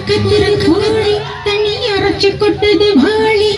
கத்திர கோழி தண்ணி அரைச்சு கொட்டது வாழி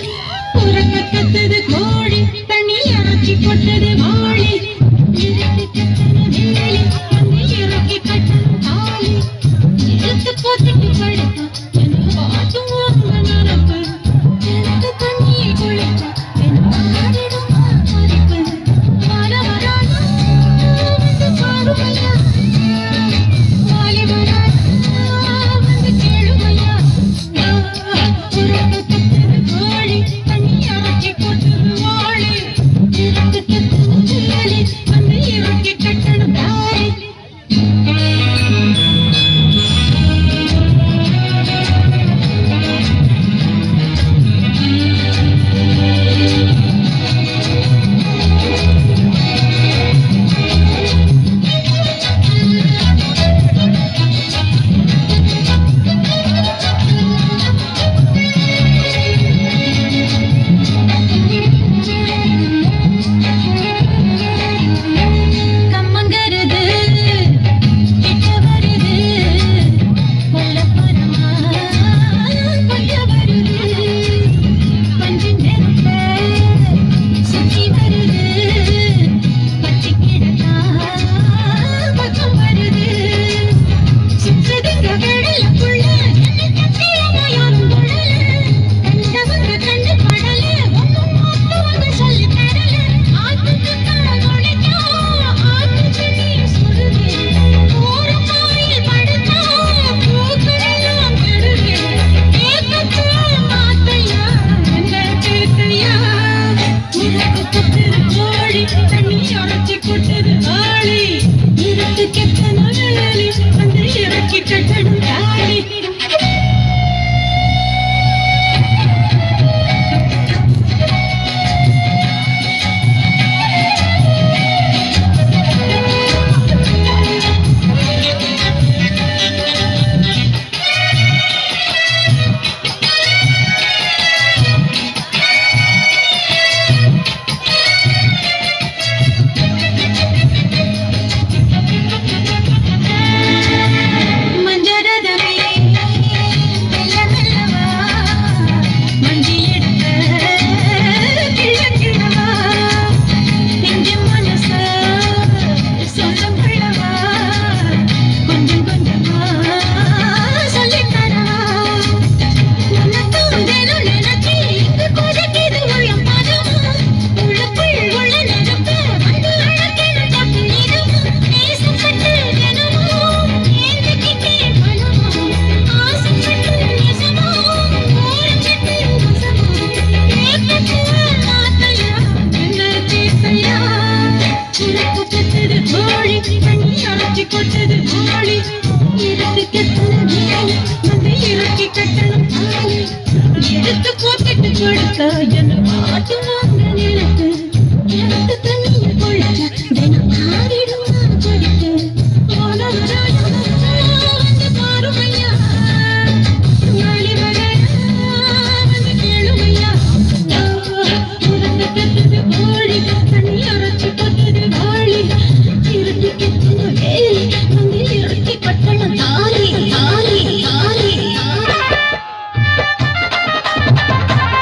கொட்டது ஆளி. இருந்து கெட்டது வந்து இறக்கி கட்டணும் எடுத்து போட்டுட்டு கொடுக்க என்ன மாட்டுமா?